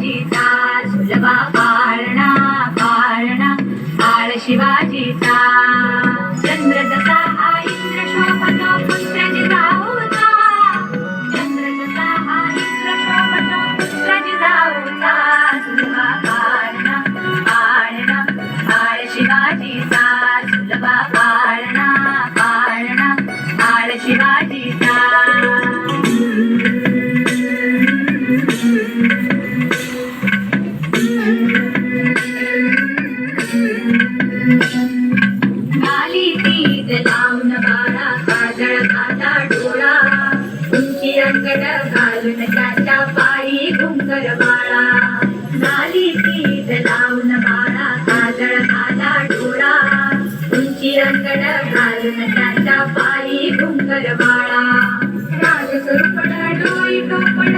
Jesus, the Baba. अंगण घालून त्याच्या पायी घुंगर बाळा. राज स्वरूपडा डोई कपडा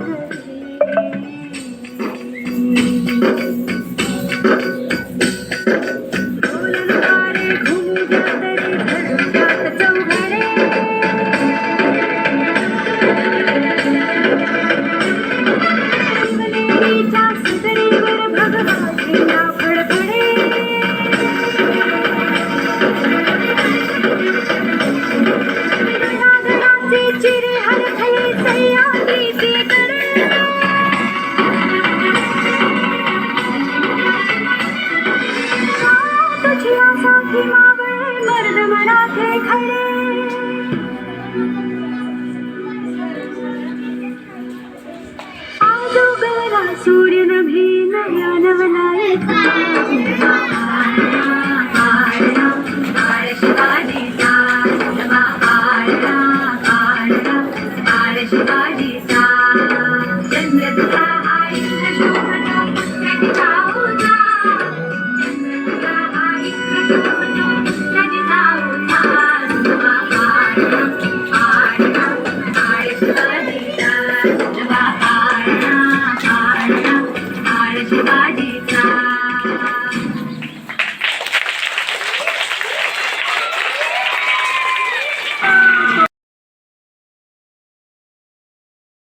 वर्ग मराठे खडे आजो गवरा सूर्य नभे नवलाय शिवाजी शिवाजी